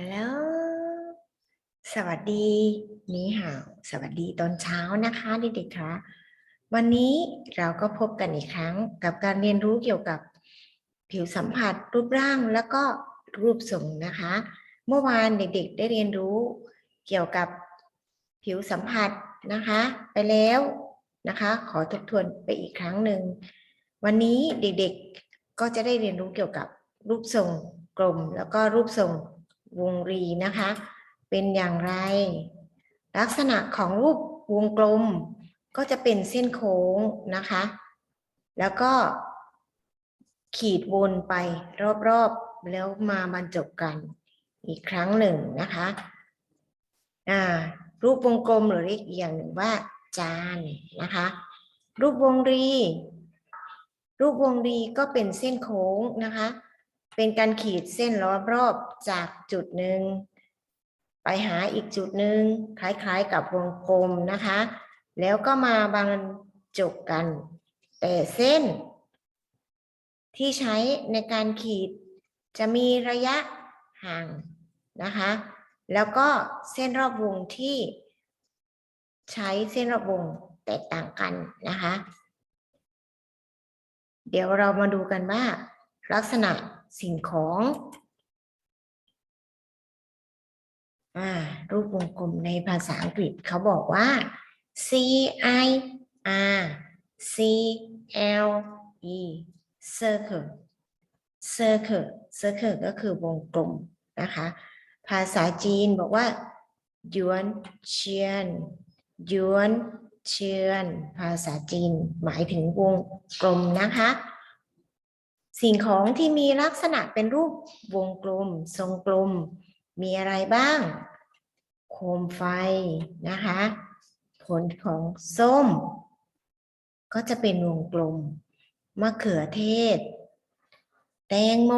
ฮัลโหล สวัสดีนี่ฮาวสวัสดีตอนเช้านะคะเด็กๆคะ วันนี้เราก็พบกันอีกครั้งกับการเรียนรู้เกี่ยวกับผิวสัมผัสรูปร่างแล้วก็รูปทรงนะคะ เมื่อวานเด็กๆได้เรียนรู้เกี่ยวกับผิวสัมผัสนะคะ ไปแล้วนะคะ ขอทบทวนไปอีกครั้งหนึ่ง วันนี้เด็กๆก็จะได้เรียนรู้เกี่ยวกับรูปทรงกลมแล้วก็รูปทรง วงรีนะคะ เป็นอย่างไร ลักษณะของรูปวงกลมก็จะเป็นเส้นโค้งนะคะ แล้วก็ขีดวนไปรอบๆ แล้วมาบรรจบกันอีกครั้งหนึ่งนะคะอ่ารูปวงกลมหรือเรียกอีกอย่างหนึ่งว่าจานนะคะ รูปวงรี รูปวงรีก็เป็นเส้นโค้งนะคะ เป็นการขีดเส้นล้อรอบจากจุดหนึ่งไปหาอีกจุดหนึ่งคล้ายๆกับวงกลมนะคะ แล้วก็มาบรรจบกัน แต่เส้น ที่ใช้ในการขีดจะมีระยะห่างนะคะ แล้วก็เส้นรอบวงที่ ใช้เส้นรอบวงแตกต่างกันนะคะ เดี๋ยวเรามาดูกันว่า ลักษณะ สิ่งของอรูปวงกลมในภาษาอังกฤษเขาบอกว่า C I R C L E circle circle circle ก็คือวงกลมนะคะ ภาษาจีนบอกว่าหยวนเชียนหยวนเชียน ภาษาจีนหมายถึงวงกลมนะคะ สิ่งของที่มีลักษณะเป็นรูปวงกลม ทรงกลม มีอะไรบ้าง โคมไฟนะคะ ผลของส้ม ก็จะเป็นวงกลม มะเขือเทศ แตงโม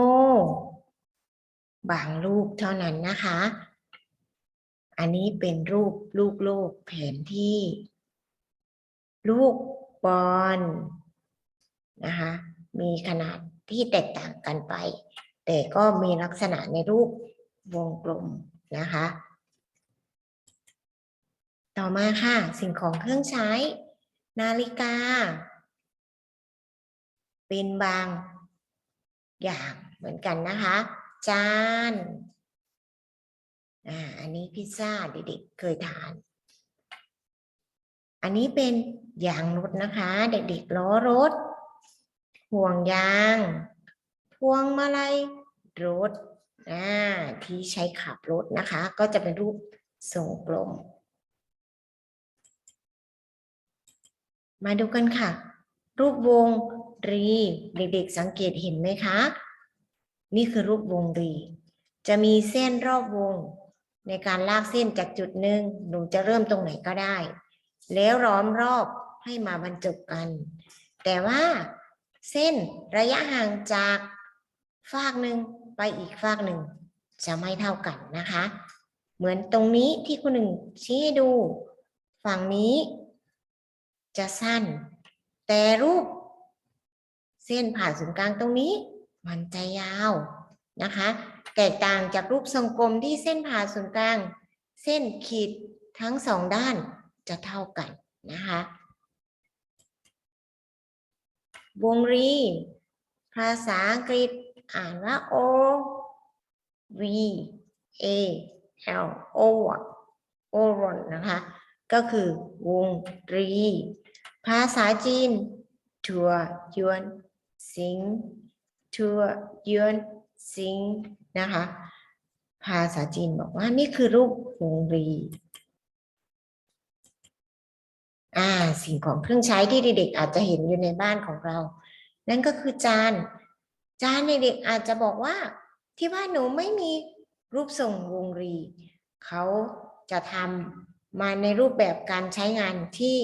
บางรูปเท่านั้นนะคะ อันนี้เป็นรูปลูกโลกแผนที่ ลูกบอลนะคะมีขนาด ที่แตกต่างกันไป แต่ก็มีลักษณะในรูปวงกลมนะคะ ต่อมาค่ะ สิ่งของเครื่องใช้ นาฬิกา เป็นบางอย่างเหมือนกันนะคะ จานอ่าอันนี้พิซซ่าเด็กๆเคยทาน อันนี้เป็นยางรถนะคะ เด็กๆล้อรถ ห่วงยาง พวงมาลัยรถอ่าที่ใช้ขับรถนะคะ ก็จะเป็นรูปทรงกลม มาดูกันค่ะ รูปวงรีเด็กๆสังเกตเห็นไหมคะ นี่คือรูปวงรี จะมีเส้นรอบวง ในการลากเส้นจากจุดหนึ่งหนูจะเริ่มตรงไหนก็ได้ แล้วล้อมรอบให้มาบรรจบกัน แต่ว่า เส้นระยะห่างจากฟากหนึ่งไปอีกฟากหนึ่งจะไม่เท่ากันนะคะ เหมือนตรงนี้ที่คุณหนึ่งชี้ให้ดู ฝั่งนี้ จะสั้น แต่รูป เส้นผ่านศูนย์กลางตรงนี้ มันจะยาวนะคะ แตกต่างจากรูปทรงกลมที่เส้นผ่านศูนย์กลาง เส้นขีดทั้งสองด้านจะเท่ากันนะคะ วงรี ภาษาอังกฤษ อ่านว่า O V A L O โอรอนนะคะ ก็คือวงรี ภาษาจีน ทัวยวนสิง ทัวยวนสิง นะคะ ภาษาจีนบอกว่านี่คือรูปวงรี อ่าสิ่งของเครื่องใช้ที่เด็กๆอาจจะเห็นอยู่ในบ้านของเรา นั่นก็คือจาน จานเด็กๆอาจจะบอกว่า ที่บ้านหนูไม่มีรูปทรงวงรี เขาจะทำมาในรูปแบบการใช้งานที่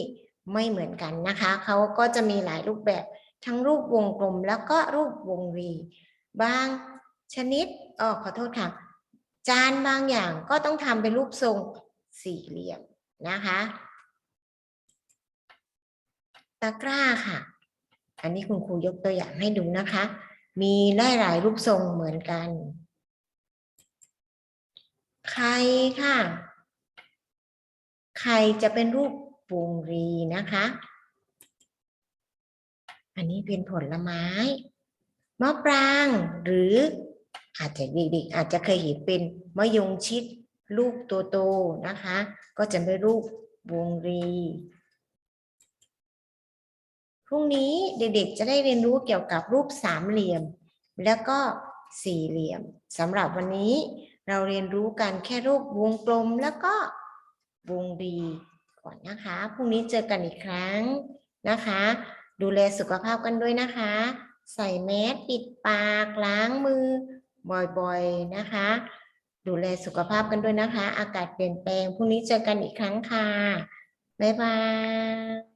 ไม่เหมือนกันนะคะ เขาก็จะมีหลายรูปแบบทั้งรูปวงกลมแล้วก็รูปวงรี บางชนิดอ๋อขอโทษค่ะ จานบางอย่างก็ต้องทำเป็นรูปทรงสี่เหลี่ยมนะคะ ตะกร้าค่ะ อันนี้คุณครูยกตัวอย่างให้ดูนะคะ มีได้หลายรูปทรงเหมือนกัน ไข่ค่ะ ไข่จะเป็นรูปวงรีนะคะ อันนี้เป็นผลไม้ มะปราง หรืออาจจะเด็กๆอาจจะเคยเห็นเป็นมะยงชิดลูกโตๆนะคะ ก็จะเป็นรูปวงรี พรุ่งนี้เด็กๆจะได้เรียนรู้เกี่ยวกับรูปสามเหลี่ยม แล้วก็สี่เหลี่ยมสำหรับวันนี้เราเรียนรู้กันแค่รูปวงกลมแล้วก็วงรีก่อนนะคะพรุ่งนี้เจอกันอีกครั้งนะคะ ดูแลสุขภาพกันด้วยนะคะ ใส่แมสปิดปากล้างมือบ่อยๆนะคะ ดูแลสุขภาพกันด้วยนะคะ อากาศเปลี่ยนแปลงพรุ่งนี้เจอกันอีกครั้งค่ะบ๊ายบาย